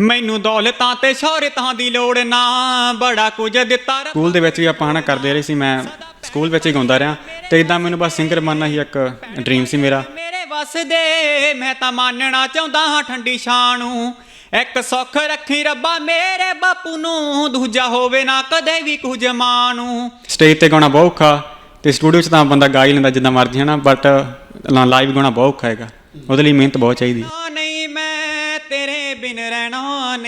ਮੈਨੂੰ ਦੌਲਤਾਂ ਤੇ ਸ਼ੌਹਰਤਾਂ ਦੀ ਲੋੜ ਨਾ ਬੜਾ ਕੁਝ ਦਿੱਤਾ ਸਕੂਲ ਦੇ ਵਿੱਚ ਵੀ ਆਪਾਂ ਹਨਾ ਕਰਦੇ ਰਹੇ ਸੀ ਮੈਂ ਸਕੂਲ ਵਿੱਚ ਹੀ ਗਾਉਂਦਾ ਰਿਹਾ। ਤੇ ਇਦਾਂ ਮੈਨੂੰ ਬਸ ਸਿੰਗਰ ਬਣਨਾ ਹੀ ਇੱਕ ਡ੍ਰੀਮ ਸੀ ਮੇਰਾ। ਮੇਰੇ ਵੱਸ ਦੇ ਮੈਂ ਤਾਂ ਮੰਨਣਾ ਚਾਹੁੰਦਾ ਹਾਂ ਠੰਡੀ ਛਾਂ ਨੂੰ। ਇੱਕ ਸੁੱਖ ਰੱਖੀ ਰੱਬਾ ਮੇਰੇ ਬਾਪੂ ਨੂੰ ਦੂਜਾ ਹੋਵੇ ਨਾ ਕਦੇ ਵੀ ਕੁਝ ਮਾਂ ਨੂੰ। ਸਟੇਜ ਤੇ ਗਾਉਣਾ ਬਹੁਤ ਔਖਾ ਤੇ ਸਟੂਡੀਓ 'ਚ ਤਾਂ ਬੰਦਾ ਗਾ ਹੀ ਲੈਂਦਾ ਜਿੱਦਾਂ ਮਰਜ਼ੀ ਹਨਾ ਬਟ ਲਾਈਵ ਗਾਉਣਾ ਬਹੁਤ ਔਖਾ ਹੈਗਾ। ਉਹਦੇ ਲਈ ਮਿਹਨਤ ਬਹੁਤ ਚਾਹੀਦੀ।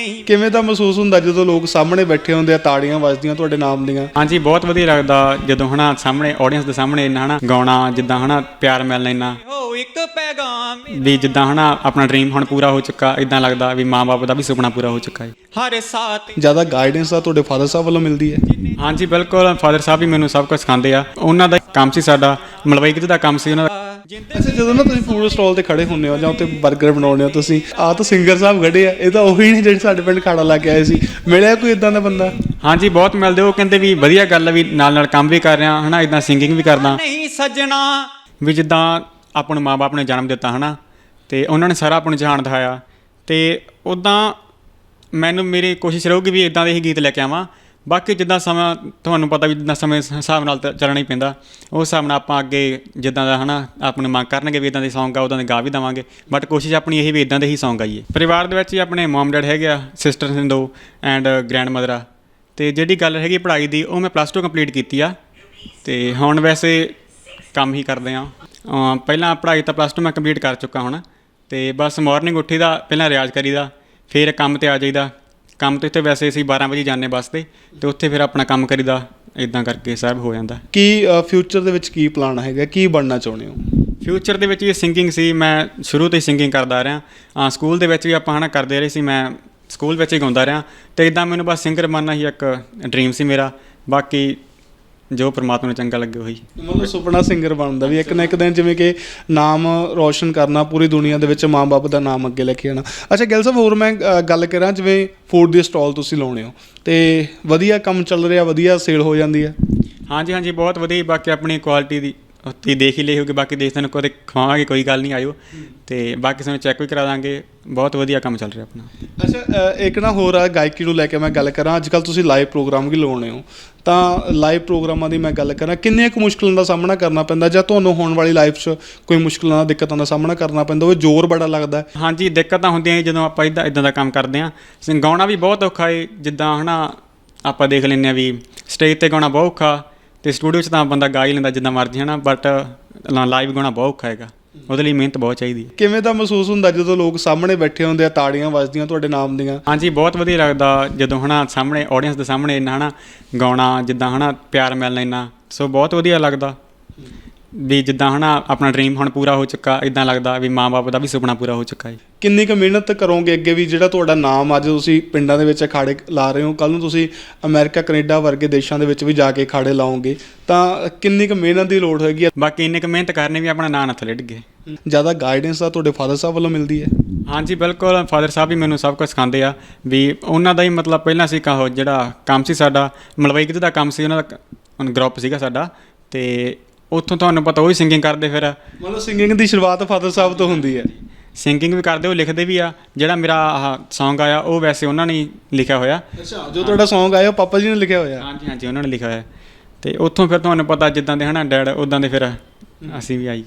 ਨਹੀਂ ਕਿਵੇਂ ਦਾ ਮਹਿਸੂਸ ਹੁੰਦਾ ਜਦੋਂ ਲੋਕ ਸਾਹਮਣੇ ਬੈਠੇ ਹੁੰਦੇ ਆ ਤਾੜੀਆਂ ਵੱਜਦੀਆਂ ਤੁਹਾਡੇ ਨਾਮ ਦੀਆਂ? ਹਾਂਜੀ ਬਹੁਤ ਵਧੀਆ ਲੱਗਦਾ ਜਦੋਂ ਹਨਾ ਸਾਹਮਣੇ ਆਡੀਅנס ਦੇ ਸਾਹਮਣੇ ਇੰਨਾ ਹਨਾ ਗਾਉਣਾ ਜਿੱਦਾਂ ਹਨਾ ਪਿਆਰ ਮਿਲਣਾ ਇੰਨਾ। ਹੋ ਇੱਕ ਪੈਗਾਮ ਵੀ ਜਿੱਦਾਂ ਹਨਾ ਆਪਣਾ ਡ੍ਰੀਮ ਹੁਣ ਪੂਰਾ ਹੋ ਚੁੱਕਾ ਇਦਾਂ ਲੱਗਦਾ ਵੀ ਮਾਂ-ਬਾਪ ਦਾ ਵੀ ਸੁਪਨਾ ਪੂਰਾ ਹੋ ਚੁੱਕਾ ਹੈ। ਹਰ ਸਾਥ ਜ਼ਿਆਦਾ ਗਾਈਡੈਂਸ ਆ ਤੁਹਾਡੇ ਫਾਦਰ ਸਾਹਿਬ ਵੱਲੋਂ ਮਿਲਦੀ ਹੈ? ਹਾਂਜੀ ਬਿਲਕੁਲ ਫਾਦਰ ਸਾਹਿਬ ਵੀ ਮੈਨੂੰ ਸਭ ਕੁਝ ਸਿਖਾਉਂਦੇ ਆ। ਉਹਨਾਂ ਦਾ ਕੰਮ ਸੀ ਸਾਡਾ ਮਲਵਈ ਕਿਤੇ ਦਾ ਕੰਮ ਸੀ ਉਹਨਾਂ ਦਾ। ਅੱਛਾ ਜਦੋਂ ਨਾ ਤੁਸੀਂ ਫੂਡ ਸਟਾਲ ਤੇ ਖੜੇ ਹੁੰਦੇ ਹੋ ਜਾਂ ਉੱਤੇ 버ਗਰ ਬਣਾਉਂਦੇ ਹੋ ਤੁਸੀਂ ਆ ਤਾਂ ਸਿੰਗਰ ਸਾਹਿਬ ਖੜੇ ਆ ਇਹ ਤਾਂ ਉਹੀ ਨੇ ਜਿਹੜੇ ਸਾਡੇ ਪਿੰਡ ਖਾੜਾ ਲਾ ਕੇ ਆਏ ਸੀ। ਮਿਲਿਆ ਕੋਈ ਇਦਾਂ ਦਾ ਬੰਦਾ? ਹਾਂਜੀ ਬਹੁਤ ਮਿਲਦੇ ਉਹ ਕਹਿੰਦੇ ਵੀ ਵਧੀਆ ਗੱਲ ਆ ਵੀ ਨਾਲ ਨਾਲ ਕੰਮ ਵੀ ਕਰ ਰਿਹਾ ਹਨਾ ਇਦਾਂ ਸਿੰਗਿੰਗ ਵੀ ਕਰਦਾ। ਨਹੀਂ ਸੱਜਣਾ। ਵੀ ਜਿੱਦਾਂ ਆਪਾਂ ਨੂੰ ਮਾਪੇ ਨੇ ਜਨਮ ਦਿੱਤਾ ਹਨਾ ਤੇ ਉਹਨਾਂ ਨੇ ਸਾਰਾ ਆਪਾਂ ਨੂੰ ਜਹਾਨ ਦਿਖਾਇਆ ਤੇ ਉਦਾਂ ਮੈਨੂੰ ਮੇਰੀ ਕੋਸ਼ਿਸ਼ ਰਹੂਗੀ ਵੀ ਇਦਾਂ ਦੇ ਹੀ ਗੀਤ ਲੈ ਕੇ ਆਵਾਂ। ਬਾਕੀ ਜਿੱਦਾਂ ਸਮਾਂ, ਤੁਹਾਨੂੰ ਪਤਾ ਵੀ ਜਿੱਦਾਂ ਸਮੇਂ ਸ- ਹਿਸਾਬ ਨਾਲ ਤਾਂ ਚੱਲਣਾ ਹੀ ਪੈਂਦਾ। ਉਸ ਹਿਸਾਬ ਨਾਲ ਆਪਾਂ ਅੱਗੇ ਜਿੱਦਾਂ ਦਾ ਹਨਾ ਆਪ ਨੂੰ ਮੰਗ ਕਰਨਗੇ ਵੀ ਇਦਾਂ ਦੇ Song ਆ ਉਦਾਂ ਦੇ ਗਾ ਵੀ ਦਵਾਂਗੇ। ਬਟ ਕੋਸ਼ਿਸ਼ ਆਪਣੀ ਇਹੀ ਵੀ ਇਦਾਂ ਦੇ ਹੀ Song ਆਈਏ ਪਰਿਵਾਰ ਦੇ ਵਿੱਚ ਹੀ ਆਪਣੇ ਮਮ ਡੈਡ ਹੈਗੇ ਆ ਸਿਸਟਰ ਨੇ ਦੋ ਐਂਡ ਗ੍ਰੈਂਡ ਮਦਰ ਆ। ਤੇ ਜਿਹੜੀ ਗੱਲ ਹੈਗੀ ਪੜ੍ਹਾਈ ਦੀ, ਉਹ ਮੈਂ ਪਲੱਸ 2 ਕੰਪਲੀਟ ਕੀਤੀ ਆ। ਤੇ ਹੁਣ ਵੈਸੇ ਕੰਮ ਹੀ ਕਰਦੇ ਆ। ਅਮ ਪਹਿਲਾਂ ਪੜ੍ਹਾਈ ਤਾਂ ਪਲੱਸ 2 ਮੈਂ ਕੰਪਲੀਟ ਕਰ ਚੁੱਕਾ ਹੁਣ। ਤੇ ਬਸ ਮਾਰਨਿੰਗ ਉੱਠੀ ਦਾ, ਪਹਿਲਾਂ ਰਿਆਜ਼ ਕਰੀਦਾ, ਫਿਰ ਕੰਮ ਤੇ ਆ ਜਾਈਦਾ। ਕੰਮ ਤੇ ਇੱਥੇ ਵੈਸੇ ਅਸੀਂ 12 ਵਜੇ ਜਾਂਦੇ ਬੱਸ ਤੇ ਤੇ ਉੱਥੇ ਫਿਰ ਆਪਣਾ ਕੰਮ ਕਰੀਦਾ ਇਦਾਂ ਕਰਕੇ ਸਭ ਹੋ ਜਾਂਦਾ। ਕੀ ਫਿਊਚਰ ਦੇ ਵਿੱਚ ਕੀ ਪਲਾਨ ਹੈਗਾ? ਕੀ ਬਣਨਾ ਚਾਹੁੰਦੇ ਹੋ? ਫਿਊਚਰ ਦੇ ਵਿੱਚ ਇਹ ਸਿੰਗਿੰਗ ਸੀ ਮੈਂ ਸ਼ੁਰੂ ਤੋਂ ਹੀ ਸਿੰਗਿੰਗ ਕਰਦਾ ਰਿਹਾ। ਅ, ਸਕੂਲ ਦੇ ਵਿੱਚ ਵੀ ਆਪਾਂ ਹਨਾ ਕਰਦੇ ਰਹੇ ਸੀ ਮੈਂ ਸਕੂਲ ਵਿੱਚ ਹੀ ਗਾਉਂਦਾ ਰਿਹਾ। ਤੇ ਇਦਾਂ ਮੈਨੂੰ ਬਸ ਸਿੰਗਰ ਬਣਨਾ ਹੀ ਇੱਕ ਡ੍ਰੀਮ ਸੀ ਮੇਰਾ। ਬਾਕੀ ਜੋ ਪ੍ਰਮਾਤਮਾ ਨੂੰ ਚੰਗਾ ਲੱਗੇ ਉਹੀ। ਮਤਲਬ ਸੁਪਨਾ ਸਿੰਗਰ ਬਣਦਾ ਵੀ ਇੱਕ ਨਾ ਇੱਕ ਦਿਨ ਜਿਵੇਂ ਕਿ ਨਾਮ ਰੋਸ਼ਨ ਕਰਨਾ ਪੂਰੀ ਦੁਨੀਆ ਦੇ ਵਿੱਚ ਮਾਂ-ਬਾਪ ਦਾ ਨਾਮ ਅੱਗੇ ਲੈ ਕੇ ਆਣਾ ਅੱਛਾ ਗਿੱਲ ਸਾਹਿਬ ਹੋਰ ਮੈਂ ਗੱਲ ਕਰਾਂ ਜਿਵੇਂ ਫੂਡ ਦੀ ਸਟਾਲ ਤੁਸੀਂ ਲਾਉਣੇ ਹੋ। ਤੇ ਵਧੀਆ ਕੰਮ ਚੱਲ ਰਿਹਾ ਵਧੀਆ ਸੇਲ ਹੋ ਜਾਂਦੀ ਹੈ। ਹਾਂਜੀ ਹਾਂਜੀ ਬਹੁਤ ਵਧੀਆ ਬਾਕੀ ਆਪਣੀ ਕੁਆਲਿਟੀ ਦੀ। ਤੁਸੀਂ ਦੇਖ ਹੀ ਲਈ ਹੋਗੀ ਬਾਕੀ ਦੇਖ ਤੁਹਾਨੂੰ ਕਦੇ ਖਵਾਵਾਂਗੇ ਕੋਈ ਗੱਲ ਨਹੀਂ ਆਇਓ। ਤੇ ਬਾਕੀ ਸਾਨੂੰ ਚੈੱਕ ਵੀ ਕਰਾ ਦਾਂਗੇ। ਬਹੁਤ ਵਧੀਆ ਕੰਮ ਚੱਲ ਰਿਹਾ ਆਪਣਾ। ਅੱਛਾ ਇੱਕ ਨਾ ਹੋਰ ਆ ਗਾਇਕੀ ਨੂੰ ਲੈ ਕੇ ਮੈਂ ਗੱਲ ਕਰਾਂ। ਅੱਜ ਕੱਲ ਤੁਸੀਂ ਲਾਈਵ ਪ੍ਰੋਗਰਾਮ ਵੀ ਲਾਉਣੇ ਹੋ। ਤਾਂ ਲਾਈਵ ਪ੍ਰੋਗਰਾਮਾਂ ਦੀ ਮੈਂ ਗੱਲ ਕਰਾਂ। ਕਿੰਨੀਆਂ ਕੁ ਮੁਸ਼ਕਲਾਂ ਦਾ ਸਾਹਮਣਾ ਕਰਨਾ ਪੈਂਦਾ? ਜਾਂ ਤੁਹਾਨੂੰ ਹੋਣ ਵਾਲੀ ਲਾਈਫ 'ਚ ਕੋਈ ਮੁਸ਼ਕਲਾਂ ਦਾ ਦਿੱਕਤਾਂ ਦਾ ਸਾਹਮਣਾ ਕਰਨਾ ਪੈਂਦਾ ਉਹ ਜ਼ੋਰ ਬੜਾ ਲੱਗਦਾ। ਹਾਂਜੀ ਦਿੱਕਤਾਂ ਹੁੰਦੀਆਂ ਜਦੋਂ ਆਪਾਂ ਇਦਾਂ ਇਦਾਂ ਦਾ ਕੰਮ ਕਰਦੇ ਆਂ ਗਾਉਣਾ ਵੀ ਬਹੁਤ ਔਖਾ ਏ। ਜਿੱਦਾਂ ਹਨਾ ਆਪਾਂ ਦੇਖ ਲੈਂਦੇ ਆ ਵੀ ਸਟੇਜ ਤੇ ਗਾਉਣਾ ਬਹੁਤ ਔਖਾ। ਤੇ ਸਟੂਡੀਓ 'ਚ ਤਾਂ ਬੰਦਾ ਗਾ ਹੀ ਲੈਂਦਾ ਜਿੱਦਾਂ ਮਰਜ਼ੀ ਹਨਾ? ਬਟ ਲਾਈਵ ਗਾਉਣਾ ਬਹੁਤ ਔਖਾ ਹੈਗਾ। ਉਹਦੇ ਲਈ ਮਿਹਨਤ ਬਹੁਤ ਚਾਹੀਦੀ ਹੈ। ਕਿਵੇਂ ਦਾ ਮਹਿਸੂਸ ਹੁੰਦਾ ਜਦੋਂ ਲੋਕ ਸਾਹਮਣੇ ਬੈਠੇ ਹੁੰਦੇ ਆ ਤਾੜੀਆਂ ਵੱਜਦੀਆਂ ਤੁਹਾਡੇ ਨਾਮ ਦੀਆਂ? ਹਾਂਜੀ ਬਹੁਤ ਵਧੀਆ ਲੱਗਦਾ ਜਦੋਂ ਹਨਾ ਸਾਹਮਣੇ ਆਡੀਅנס ਦੇ ਸਾਹਮਣੇ ਇੰਨਾ ਹਨਾ ਗਾਉਣਾ ਜਿੱਦਾਂ ਹਨਾ ਪਿਆਰ ਮਿਲਣਾ ਇੰਨਾ। ਸੋ ਬਹੁਤ ਵਧੀਆ ਲੱਗਦਾ। ਵੀ ਜਿੱਦਾਂ ਹਨਾ ਆਪਣਾ ਡ੍ਰੀਮ ਹੁਣ ਪੂਰਾ ਹੋ ਚੁੱਕਾ ਇਦਾਂ ਲੱਗਦਾ ਵੀ ਮਾਂ-ਬਾਪ ਦਾ ਵੀ ਸੁਪਨਾ ਪੂਰਾ ਹੋ ਚੁੱਕਾ ਹੈ ਕਿੰਨੀ ਕੁ ਮਿਹਨਤ ਕਰੋਗੇ ਅੱਗੇ ਵੀ ਜਿਹੜਾ ਤੁਹਾਡਾ ਨਾਮ ਅੱਜ ਤੁਸੀਂ ਪਿੰਡਾਂ ਦੇ ਵਿੱਚ ਅਖਾੜੇ ਲਾ ਰਹੇ ਹੋ? ਕੱਲ ਨੂੰ ਤੁਸੀਂ ਅਮਰੀਕਾ ਕੈਨੇਡਾ ਵਰਗੇ ਦੇਸ਼ਾਂ ਦੇ ਵਿੱਚ ਵੀ ਜਾ ਕੇ ਅਖਾੜੇ ਲਾਓਗੇ ਤਾਂ ਕਿੰਨੀ ਕੁ ਮਿਹਨਤ ਦੀ ਲੋੜ ਹੈਗੀ ਬਾਕੀ ਇੰਨੇ ਕੁ ਮਿਹਨਤ ਕਰਨੇ ਵੀ ਆਪਣਾ ਨਾਂ ਨਾ ਥੱਲੇ ਡਿੱਗੇ। ਜ਼ਿਆਦਾ ਗਾਈਡੈਂਸ ਆ ਤੁਹਾਡੇ ਫਾਦਰ ਸਾਹਿਬ ਵੱਲੋਂ ਮਿਲਦੀ ਹੈ? ਹਾਂਜੀ ਬਿਲਕੁਲ। ਫਾਦਰ ਸਾਹਿਬ ਵੀ ਮੈਨੂੰ ਸਭ ਕੁਝ ਸਿਖਾਉਂਦੇ ਆ ਵੀ ਉਹਨਾਂ ਦਾ ਹੀ ਮਤਲਬ ਪਹਿਲਾਂ ਸੀ ਕਹੋ ਜਿਹੜਾ ਕੰਮ ਸੀ ਸਾਡਾ ਮਲਵਈ ਕਿਤੇ ਦਾ ਕੰਮ ਸੀ ਉਹਨਾਂ ਦਾ ਗਰੁੱਪ ਸੀਗਾ ਸਾਡਾ ਤੇ ਉੱਥੋਂ ਤੁਹਾਨੂੰ ਪਤਾ ਉਹ ਹੀ ਸਿੰਗਿੰਗ ਕਰਦੇ ਫਿਰ। ਮਤਲਬ ਸਿੰਗਿੰਗ ਦੀ ਸ਼ੁਰੂਆਤ ਫਾਦਰ ਸਾਹਿਬ ਤੋਂ ਹੁੰਦੀ ਹੈ। ਸਿੰਗਿੰਗ ਵੀ ਕਰਦੇ ਉਹ ਲਿਖਦੇ ਵੀ ਆ। ਜਿਹੜਾ ਮੇਰਾ ਆਹ Song ਆਇਆ ਉਹ ਵੈਸੇ ਉਹਨਾਂ ਨੇ ਹੀ ਲਿਖਿਆ ਹੋਇਆ। ਅੱਛਾ ਜੋ ਤੁਹਾਡਾ Song ਆਇਆ ਉਹ ਪਾਪਾ ਜੀ ਨੇ ਲਿਖਿਆ ਹੋਇਆ? ਹਾਂਜੀ ਹਾਂਜੀ ਉਹਨਾਂ ਨੇ ਲਿਖਿਆ ਹੋਇਆ। ਤੇ ਉੱਥੋਂ ਫਿਰ ਤੁਹਾਨੂੰ ਪਤਾ ਜਿੱਦਾਂ ਦੇ ਹਨਾ ਡੈਡ ਉਦਾਂ ਦੇ ਫਿਰ ਅਸੀਂ ਵੀ ਆਈਏ।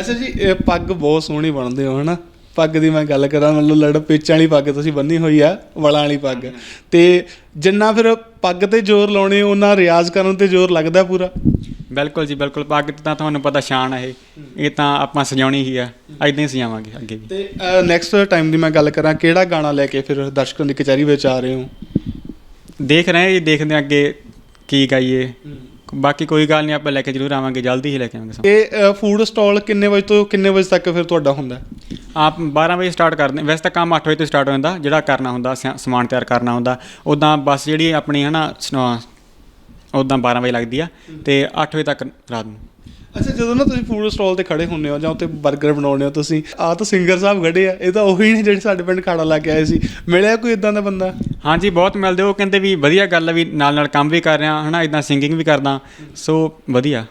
ਅੱਛਾ ਜੀ ਇਹ ਪੱਗ ਬਹੁਤ ਸੋਹਣੀ ਬਣਦੇ ਹੋ ਹਨਾ। ਪੱਗ ਦੀ ਮੈਂ ਗੱਲ ਕਰਾਂ ਮਤਲਬ ਲੜ ਪੇਚਾਂ ਵਾਲੀ ਪੱਗ ਤੁਸੀਂ ਬੰਨੀ ਹੋਈ ਆ ਵਲਾਂ ਵਾਲੀ ਪੱਗ। ਤੇ ਜਿੰਨਾ ਫਿਰ ਪੱਗ ਤੇ ਜ਼ੋਰ ਲਾਉਣੇ ਉਹਨਾਂ ਰਿਆਜ਼ ਕਰਨ ਤੇ ਜ਼ੋਰ ਲੱਗਦਾ ਪੂਰਾ? ਬਿਲਕੁਲ ਜੀ ਬਿਲਕੁਲ। ਪੱਗ ਤੇ ਤਾਂ ਤੁਹਾਨੂੰ ਪਤਾ ਸ਼ਾਨ ਹੈ। ਇਹ ਤਾਂ ਆਪਾਂ ਸਜਾਉਣੀ ਹੀ ਆ। ਐਦਾਂ ਹੀ ਸਜਾਵਾਂਗੇ ਅੱਗੇ ਵੀ। ਤੇ ਨੈਕਸਟ ਟਾਈਮ ਦੀ ਮੈਂ ਗੱਲ ਕਰਾਂ ਕਿਹੜਾ ਗਾਣਾ ਲੈ ਕੇ ਫਿਰ ਦਰਸ਼ਕਾਂ ਦੀ ਕਚਹਿਰੀ ਵਿੱਚ ਆ ਰਹੇ ਹੋ? ਦੇਖ ਰਹੇ ਹਾਂ ਦੇਖਦੇ ਹਾਂ ਅੱਗੇ ਕੀ ਗਾਈਏ। ਬਾਕੀ ਕੋਈ ਗੱਲ ਨਹੀਂ ਆਪਾਂ ਲੈ ਕੇ ਜ਼ਰੂਰ ਆਵਾਂਗੇ ਜਲਦੀ ਹੀ ਲੈ ਕੇ ਆਵਾਂਗੇ। ਇਹ ਫੂਡ ਸਟਾਲ ਕਿੰਨੇ ਵਜੇ ਤੋਂ ਕਿੰਨੇ ਵਜੇ ਤੱਕ ਫਿਰ ਤੁਹਾਡਾ ਹੁੰਦਾ? ਆਪ 12 ਵਜੇ ਸਟਾਰਟ ਕਰਦੇ। ਵੈਸੇ ਤਾਂ ਕੰਮ 8 ਵਜੇ ਤੋਂ ਸਟਾਰਟ ਹੋ ਜਾਂਦਾ ਜਿਹੜਾ ਕਰਨਾ ਹੁੰਦਾ ਸਮਾਨ ਤਿਆਰ ਕਰਨਾ ਹੁੰਦਾ। ਉਦਾਂ ਬੱਸ ਜਿਹੜੀ ਆਪਣੀ ਹੈ ਨਾ ਉਦਾਂ 12 ਵਜੇ ਲੱਗਦੀ ਆ ਤੇ 8 ਵਜੇ ਤੱਕ ਰਾਤ ਨੂੰ। ਅੱਛਾ ਜਦੋਂ ਨਾ ਤੁਸੀਂ ਫੂਡ ਸਟਾਲ ਤੇ ਖੜੇ ਹੁੰਦੇ ਹੋ ਜਾਂ ਉੱਤੇ 버ਗਰ ਬਣਾਉਂਦੇ ਹੋ ਤੁਸੀਂ ਆ ਤਾਂ ਸਿੰਗਰ ਸਾਹਿਬ ਖੜੇ ਆ ਇਹ ਤਾਂ ਉਹੀ ਨੇ ਜਿਹੜੇ ਸਾਡੇ ਪਿੰਡ ਖਾੜਾ ਲਾ ਕੇ ਆਏ ਸੀ। ਮਿਲਿਆ ਕੋਈ ਇਦਾਂ ਦਾ ਬੰਦਾ? ਹਾਂਜੀ ਬਹੁਤ ਮਿਲਦੇ ਉਹ ਕਹਿੰਦੇ ਵੀ ਵਧੀਆ ਗੱਲ ਆ ਵੀ ਨਾਲ ਨਾਲ ਕੰਮ ਵੀ ਕਰ ਰਿਹਾ ਹਨਾ ਇਦਾਂ ਸਿੰਗਿੰਗ ਵੀ ਕਰਦਾ। ਸੋ ਵਧੀਆ।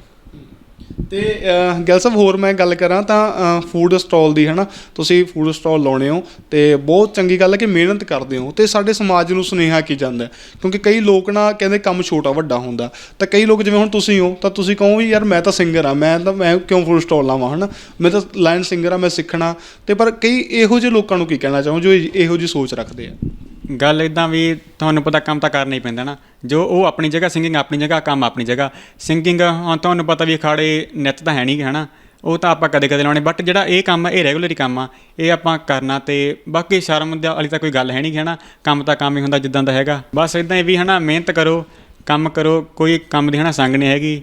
ਤੇ ਅਹ, ਗਿੱਲ ਸਾਹਿਬ ਹੋਰ ਮੈਂ ਗੱਲ ਕਰਾਂ ਤਾਂ ਫੂਡ ਸਟਾਲ ਦੀ ਹਨਾ? ਤੁਸੀਂ ਫੂਡ ਸਟਾਲ ਲਾਉਣੇ ਹੋ ਤੇ ਬਹੁਤ ਚੰਗੀ ਗੱਲ ਹੈ ਕਿ ਮਿਹਨਤ ਕਰਦੇ ਹੋ ਤੇ ਸਾਡੇ ਸਮਾਜ ਨੂੰ ਸੁਨੇਹਾ ਕੀ ਜਾਂਦਾ ਕਿਉਂਕਿ ਕਈ ਲੋਕ ਨਾ ਕਹਿੰਦੇ ਕੰਮ ਛੋਟਾ ਵੱਡਾ ਹੁੰਦਾ। ਤਾਂ ਕਈ ਲੋਕ ਜਿਵੇਂ ਹੁਣ ਤੁਸੀਂ ਹੋ ਤਾਂ ਤੁਸੀਂ ਕਹੋ ਵੀ ਯਾਰ ਮੈਂ ਤਾਂ ਸਿੰਗਰ ਆ ਮੈਂ ਤਾਂ ਮੈਂ ਕਿਉਂ ਫੂਡ ਸਟਾਲ ਲਾਵਾਂ ਹਨਾ? ਮੈਂ ਤਾਂ ਲਾਈਨ ਸਿੰਗਰ ਆ ਮੈਂ ਸਿੱਖਣਾ। ਤੇ ਪਰ ਕਈ ਇਹੋ ਜਿਹੇ ਲੋਕਾਂ ਨੂੰ ਕੀ ਕਹਿਣਾ ਚਾਹੋ ਜੋ ਇਹੋ ਜਿਹੀ ਸੋਚ ਰੱਖਦੇ ਆ? ਗੱਲ ਇਦਾਂ ਵੀ ਤੁਹਾਨੂੰ ਪਤਾ ਕੰਮ ਤਾਂ ਕਰਨਾ ਹੀ ਪੈਂਦਾ ਨਾ। ਜੋ ਉਹ ਆਪਣੀ ਜਗ੍ਹਾ ਸਿੰਗਿੰਗ ਆਪਣੀ ਜਗ੍ਹਾ ਕੰਮ, ਆਪਣੀ ਜਗ੍ਹਾ। ਸਿੰਗਿੰਗ ਹੁਣ ਤੁਹਾਨੂੰ ਪਤਾ ਵੀ ਅਖਾੜੇ ਨਿੱਤ ਤਾਂ ਹੈ ਨਹੀਂ ਹਨਾ। ਉਹ ਤਾਂ ਆਪਾਂ ਕਦੇ ਕਦੇ ਲਾਉਣੇ ਬਟ ਜਿਹੜਾ ਇਹ ਕੰਮ ਆ, ਇਹ ਰੈਗੂਲਰੀ ਕੰਮ ਆ। ਇਹ ਆਪਾਂ ਕਰਨਾ ਤੇ ਬਾਕੀ ਸ਼ਰਮ ਦਾ ਵਾਲੀ ਤਾਂ ਕੋਈ ਗੱਲ ਹੈ ਨਹੀਂ ਹਨਾ। ਕੰਮ ਤਾਂ ਕੰਮ ਹੀ ਹੁੰਦਾ ਜਿੱਦਾਂ ਦਾ ਹੈਗਾ। ਬਸ ਇਦਾਂ ਹੀ ਵੀ, ਹਨਾ, ਮਿਹਨਤ ਕਰੋ, ਕੰਮ ਕਰੋ, ਕੋਈ ਕੰਮ ਦੀ, ਹਨਾ, ਸੰਗ ਨਹੀਂ ਹੈਗੀ।